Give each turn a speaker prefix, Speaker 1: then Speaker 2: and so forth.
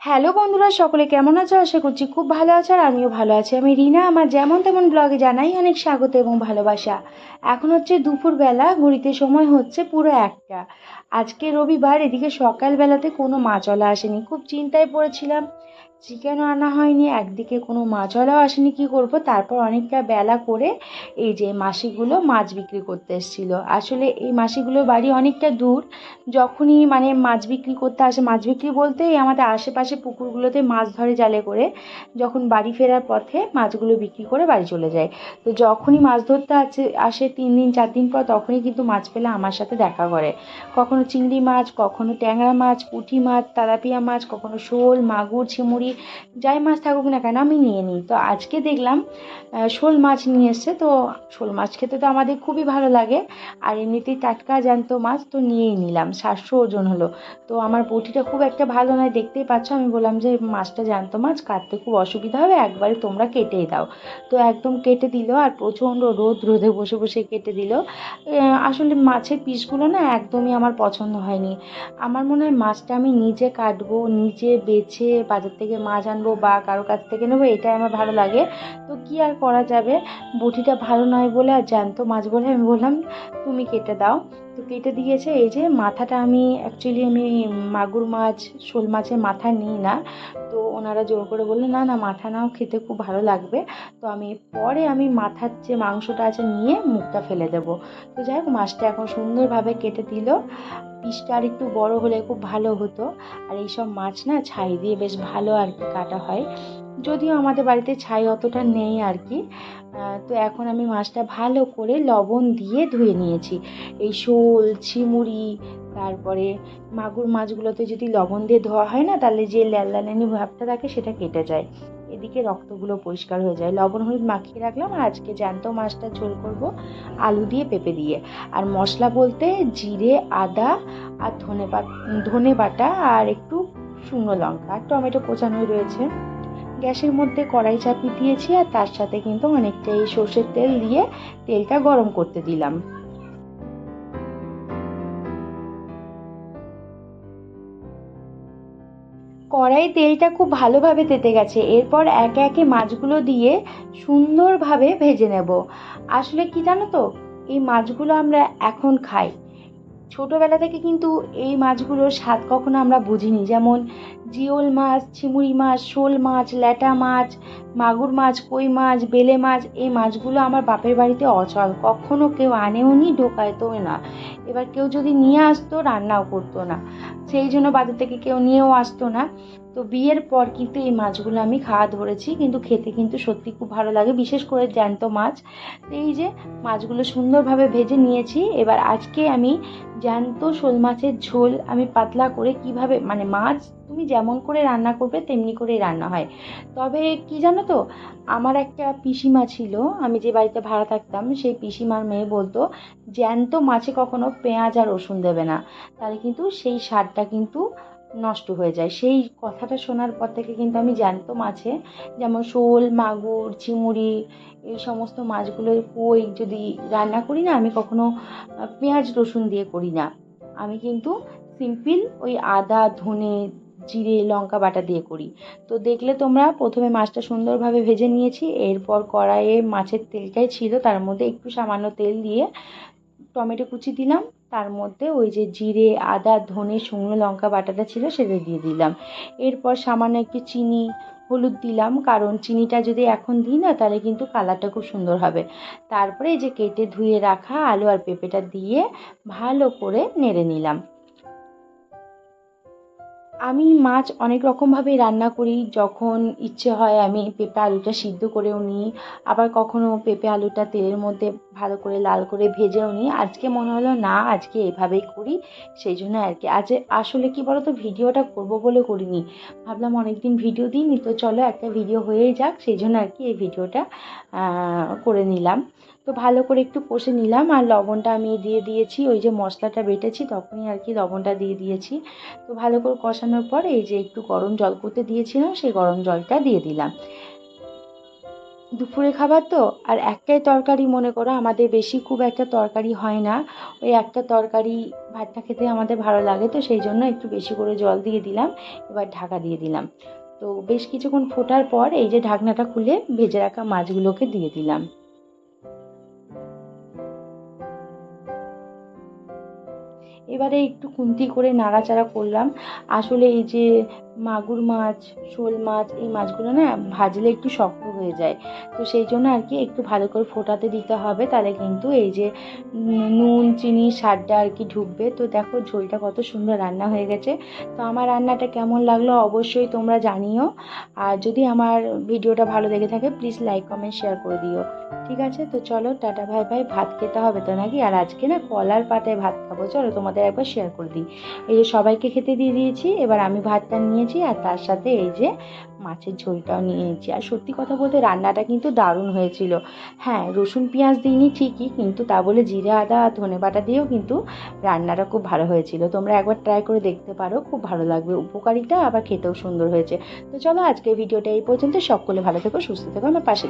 Speaker 1: Hello বন্ধুরা, সকলে কেমন আছো? আশা করছি খুব ভালো আছো আর আমিও ভালো আছি। আমি রিনা, আমার যেমন তেমন ব্লগে জানাই অনেক স্বাগত এবং ভালোবাসা। এখন হচ্ছে দুপুরবেলা ঘুরিতে সময় হচ্ছে পুরো একটা। আজকে রবিবার, এদিকে সকালবেলাতে কোনো মাছওয়ালা আসেনি। খুব চিন্তায় পড়েছিলাম চিকেনও আনা হয়নি, একদিকে কোনো মাছওয়ালাও আসেনি, কী করব? তারপর অনেকটা বেলা করে এই যে মাসিগুলো মাছ বিক্রি করতে এসেছিল। আসলে এই মাসিগুলোর বাড়ি অনেকটা দূর। যখনই মানে মাছ বিক্রি করতে আসে, মাছ বিক্রি বলতে আমাদের আশেপাশে পুকুরগুলোতে মাছ ধরে জালে করে যখন বাড়ি ফেরার পথে মাছগুলো বিক্রি করে বাড়ি চলে যায়। তো যখনই মাছ ধরতে আছে, আসে তিন দিন, চার দিন পর তখনই কিন্তু মাছ পেলে আমার সাথে দেখা করে। কখনো চিংড়ি মাছ, কখনো ট্যাংরা মাছ, পুঁটি মাছ, তেলাপিয়া মাছ, কখনো শোল, মাগুর, ছিমুড়ি যাই মাছ থাকুক না কেন, আমি নিয়ে নিই। তো আজকে দেখলাম শোল মাছ নিয়ে এসছে। তো শোল মাছ খেতে তো আমাদের খুবই ভালো লাগে। আর এমনিতেই টাটকা জ্যান্ত মাছ তো নিয়েই নিলাম, সাতশো ওজন হলো। তো আমার বটিটা খুব একটা ভালো নয়, দেখতেই পাচ্ছ, আমি বললাম যে মাছটা জ্যান্ত মাছ, কাটতে খুব অসুবিধা হবে, একবারে তোমরা কেটেই দাও। তো একদম কেটে দিল, আর প্রচণ্ড রোদ, রোদে বসে বসে কেটে দিল। আসলে মাছের পিসগুলো না একদমই আমার পছন্দ হয়নি। আমার মনে হয় মাছটা আমি নিজে কাটবো, নিজে বেছে বাজার থেকে মাছ আনব বা কারও কাছ থেকে নেব, এটাই আমার ভালো লাগে। তো কি আর করা যাবে? বটিটা ভালো নয় বলে আর জানতো মাছ বলে আমি বললাম, তুমি কেটে দাও। তো কেটে দিয়েছে। এই যে মাথাটা আমি অ্যাকচুয়ালি আমি মাগুর মাছ, শোল মাছের মাথা নিই না। তো ওনারা জোর করে বলল, না না, মাথা নাও, খেতে খুব ভালো লাগবে। তো আমি পরে আমি মাথার যে মাংসটা আছে নিয়ে মুখটা ফেলে দেবো। তো যাই হোক, মাছটা এখন সুন্দরভাবে কেটে দিল। পিসটা আর একটু বড় হলে খুব ভালো হতো। আর এইসব মাছ না, ছাই দিয়ে বেশ ভালো আর কি কাটা হয়। যদিও আমাদের বাড়িতে ছাই অতটা নেই আর কি তো এখন আমি মাছটা ভালো করে লবণ দিয়ে ধুয়ে নিয়েছি। এই শোল, ছিমুড়ি, তারপরে মাগুর মাছগুলোতে যদি লবণ দিয়ে ধোয়া হয় না, তাহলে যে ল্যালানি ভাবটা থাকে সেটা কেটে যায়। এদিকে রক্তগুলো পরিষ্কার হয়ে যায়। লবণ হলুদ মাখিয়ে রাখলাম আর আজকে জ্যান্ত মাছটা ঝোল করব আলু দিয়ে পেঁপে দিয়ে। আর মশলা বলতে জিরে, আদা আর ধনে ধনে বাটা আর একটু শুকনো লঙ্কা। আর টমেটো কোচানোই রয়েছে। গ্যাসের মধ্যে কড়াই চাপিয়ে দিয়েছি আর তার সাথে কিন্তু অনেকটাই সর্ষের তেল দিয়ে তেলটা গরম করতে দিলাম। কড়াই তেলটা খুব ভালোভাবে তেতে গেছে। এরপর একে একে মাছগুলো দিয়ে সুন্দরভাবে ভেজে নেব। আসলে কি জানো তো, এই মাছগুলো আমরা এখন খাই। ছোটোবেলা থেকে কিন্তু এই মাছগুলোর স্বাদ কখনো আমরা বুঝিনি। যেমন জিওল মাছ চিংড়ি মাছ, শোল মাছ, ল্যাটা মাছ, মাগুর মাছ, কই মাছ, বেলে মাছ, এই মাছগুলো আমার বাপের বাড়িতে অচল। কখনো কেউ আনেও নি, ঢোকায়তোও না। এবার কেউ যদি নিয়ে আসতো, রান্নাও করতো না। সেই জন্য বাজার থেকে কেউ নিয়েও আসতো না। তো বিয়ের পর কিন্তু এই মাছগুলো আমি খাওয়া ধরেছি, কিন্তু খেতে কিন্তু সত্যি খুব ভালো লাগে, বিশেষ করে জ্যান্ত মাছ। এই যে মাছগুলো সুন্দরভাবে ভেজে নিয়েছি, এবার আজকে আমি জ্যান্ত শোল মাছের ঝোল আমি পাতলা করে কীভাবে মানে মাছ তুমি যেমন করে রান্না করবে, তেমনি করেই রান্না হয়। তবে কি জানো তো, আমার একটা পিসিমা ছিল, আমি যে বাড়িতে ভাড়া থাকতাম, সেই পিসিমার মেয়ে বলতো, জ্যান্ত মাছে কখনো পেঁয়াজ আর রসুন দেবে না। তাহলে কিন্তু সেই স্বাদটা কিন্তু নষ্ট হয়ে যায়। সেই কথাটা শোনার পর থেকে কিন্তু আমি জ্যান্ত মাছে, যেমন শোল, মাগুর, চিংড়ি, এই সমস্ত মাছগুলো কই যদি রান্না করি না, আমি কখনো পেঁয়াজ, রসুন দিয়ে করি না। আমি কিন্তু সিম্পল ওই আদা, ধনে জিরে, লঙ্কা বাটা দিয়ে করি। তো দেখলে তোমরা প্রথমে মাছটা সুন্দরভাবে ভেজে নিয়েছি, এরপর কড়াইয়ে মাছের তেলটাই ছিল, তার মধ্যে একটু সামান্য তেল দিয়ে টমেটো কুচি দিলাম, তার মধ্যে ওই যে জিরে, আদা, ধনে, শুকনো লঙ্কা বাটাটা ছিল সেটা দিয়ে দিলাম। এরপর সামান্য একটু চিনি, হলুদ দিলাম, কারণ চিনিটা যদি এখন দিই না, তাহলে কিন্তু কালারটা খুব সুন্দর হবে। তারপরে এই যে কেটে ধুয়ে রাখা আলু আর পেঁপেটা দিয়ে ভালো করে নেড়ে নিলাম। আমি মাছ অনেক রকমভাবেই রান্না করি। যখন ইচ্ছে হয় আমি পেঁপে আলুটা সিদ্ধ করেও নিই। আবার কখনো পেঁপে আলুটা তেলের মধ্যে ভালো করে লাল করে ভেজেও নিই। আজকে মনে হলো, না, আজকে এভাবেই করি। সেই জন্য আর কি। আজ আসলে কি বলো তো ভিডিওটা করব বলে করিনি। ভাবলাম অনেকদিন ভিডিও দিইনি, তো চলো একটা ভিডিও হয়েই যাক। সেই জন্য আর কি এই ভিডিওটা করে নিলাম। তো ভালো করে একটু কষে নিলাম আর লবণটা আমি দিয়ে দিয়েছি। ওই যে মশলাটা বেটেছি তখনই আর কি লবণটা দিয়ে দিয়েছি। তো ভালো করে কষানোর পর এই যে একটু গরম জল করতে দিয়েছিলাম, সেই গরম জলটা দিয়ে দিলাম। দুপুরে খাবার তো, আর একটাই তরকারি মনে করো, আমাদের বেশি খুব একটা তরকারি হয় না। ওই একটা তরকারি ভাতটা খেতে আমাদের ভালো লাগে তো, সেই জন্য একটু বেশি করে জল দিয়ে দিলাম, এবার ঢাকা দিয়ে দিলাম। তো বেশ কিছুক্ষণ ফোটার পর এই যে ঢাকনাটা খুলে ভেজে রাখা মাছগুলোকে দিয়ে দিলাম। এবারে একটু খুন্তি করে নাড়াচাড়া করলাম। আসলে এই যে মাগুর মাছ, শোল মাছ এই মাছগুলো না ভাজলে একটু শক্ত হয়ে যায়। তো সেই জন্য আর কি একটু ভালো করে ফোটাতে দিতে হবে, তাহলে কিন্তু এই যে নুন, চিনি, স্বাদটা আর কি ঢুকবে। তো দেখো ঝোলটা কত সুন্দর রান্না হয়ে গেছে। তো আমার রান্নাটা কেমন লাগল অবশ্যই তোমরা জানিও। আর যদি আমার ভিডিওটা ভালো লেগে থাকে প্লিজ লাইক কমেন্ট শেয়ার করে দিও। ঠিক আছে? তো চলো, টাটা ভাই ভাই ভাত খেতে হবে তো নাকি? আর আজকে না কলার পাতায় ভাত খাব। চলো তোমাদের একবার শেয়ার করে দিই। এই যে সবাইকে খেতে দিয়ে দিয়েছি, এবার আমি ভাতটা নিয়েছি আর তার সাথে এই যে মাছের ঝোলটাও নিয়ে নিয়েছি আর সত্যি কথা বলতে রান্নাটা কিন্তু দারুণ হয়েছিল। হ্যাঁ রসুন, পেঁয়াজ দিইনি ঠিকই, কিন্তু তা বলে জিরে, আদা, আর ধনে বাটা দিয়েও কিন্তু রান্নাটা খুব ভালো হয়েছিল। তোমরা একবার ট্রাই করে দেখতে পারো, খুব ভালো লাগবে। উপকারিতা আবার খেতেও সুন্দর হয়েছে। তো চলো আজকের ভিডিওটা এই পর্যন্ত। সকলে ভালো থেকো, সুস্থ থেকো, আমার পাশে